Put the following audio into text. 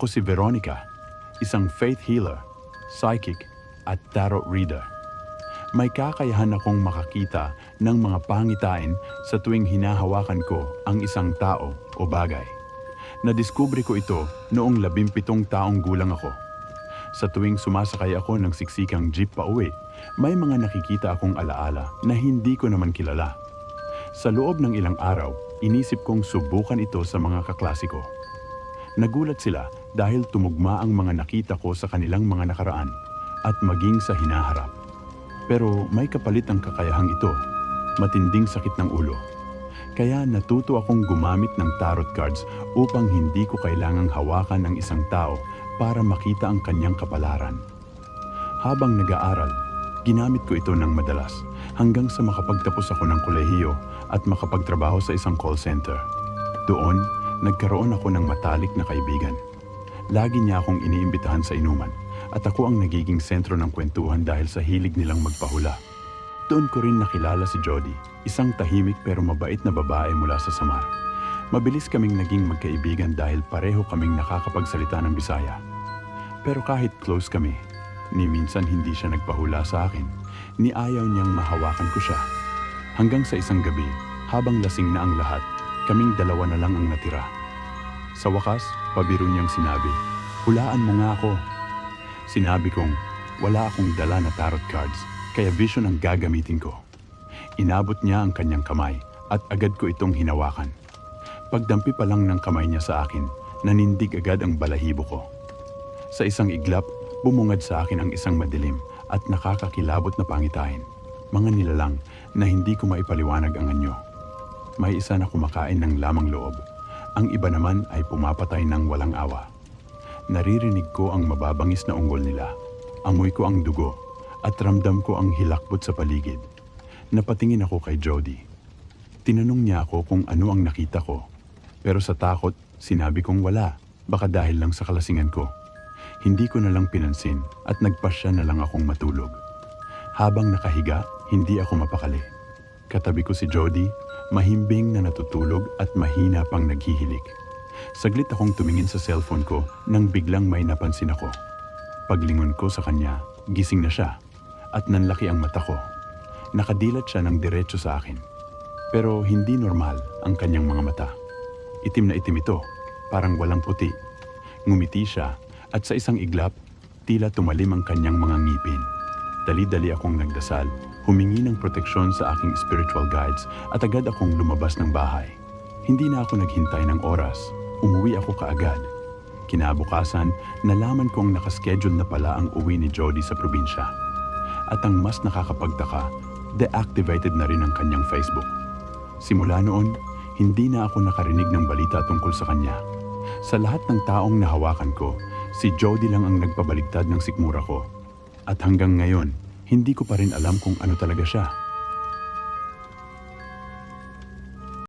Ako si Veronica, isang faith healer, psychic, at tarot reader. May kakayahan akong makakita ng mga pangitain sa tuwing hinahawakan ko ang isang tao o bagay. Nadiskubre ko ito noong labimpitong taong gulang ako. Sa tuwing sumasakay ako ng siksikang jeep pa uwi, may mga nakikita akong alaala na hindi ko naman kilala. Sa loob ng ilang araw, inisip kong subukan ito sa mga kaklasiko. Nagulat sila dahil tumugma ang mga nakita ko sa kanilang mga nakaraan at maging sa hinaharap. Pero may kapalit ang kakayahang ito, matinding sakit ng ulo. Kaya natuto akong gumamit ng tarot cards upang hindi ko kailangang hawakan ng isang tao para makita ang kanyang kapalaran. Habang nag-aaral, ginamit ko ito ng madalas hanggang sa makapagtapos ako ng kolehiyo at makapagtrabaho sa isang call center. Doon, nagkaroon ako ng matalik na kaibigan. Lagi niya akong iniimbitahan sa inuman at ako ang nagiging sentro ng kwentuhan dahil sa hilig nilang magpahula. Doon ko rin nakilala si Jody, isang tahimik pero mabait na babae mula sa Samar. Mabilis kaming naging magkaibigan dahil pareho kaming nakakapagsalita ng Bisaya. Pero kahit close kami, ni minsan hindi siya nagpahula sa akin, ni ayaw niyang mahawakan ko siya. Hanggang sa isang gabi, habang lasing na ang lahat, kaming dalawa na lang ang natira. Sa wakas, pabiro niyang sinabi, Hulaan mo nga ako. Sinabi kong, wala akong dala na tarot cards, kaya vision ang gagamitin ko. Inabot niya ang kanyang kamay at agad ko itong hinawakan. Pagdampi pa lang ng kamay niya sa akin, nanindig agad ang balahibo ko. Sa isang iglap, bumungad sa akin ang isang madilim at nakakakilabot na pangitain. Mga nilalang na hindi ko maipaliwanag ang anyo. May isa na kumakain ng lamang loob. Ang iba naman ay pumapatay ng walang awa. Naririnig ko ang mababangis na ungol nila. Amoy ko ang dugo at ramdam ko ang hilakbot sa paligid. Napatingin ako kay Jody. Tinanong niya ako kung ano ang nakita ko. Pero sa takot, sinabi kong wala. Baka dahil lang sa kalasingan ko. Hindi ko na lang pinansin at nagpasya na lang akong matulog. Habang nakahiga, hindi ako mapakali. Katabi ko si Jody, mahimbing na natutulog at mahina pang naghihilik. Saglit akong tumingin sa cellphone ko nang biglang may napansin ako. Paglingon ko sa kanya, gising na siya at nanlaki ang mata ko. Nakadilat siya ng diretso sa akin. Pero hindi normal ang kanyang mga mata. Itim na itim ito, parang walang puti. Ngumiti siya at sa isang iglap, tila tumalim ang kanyang mga ngipin. Dali-dali akong nagdasal, humingi ng proteksyon sa aking spiritual guides at agad akong lumabas ng bahay. Hindi na ako naghintay ng oras. Umuwi ako kaagad. Kinabukasan, nalaman kong nakaschedule na pala ang uwi ni Jody sa probinsya. At ang mas nakakapagtaka, deactivated na rin ang kanyang Facebook. Simula noon, hindi na ako nakarinig ng balita tungkol sa kanya. Sa lahat ng taong nahawakan ko, si Jody lang ang nagpabaligtad ng sikmura ko. At hanggang ngayon, hindi ko pa rin alam kung ano talaga siya.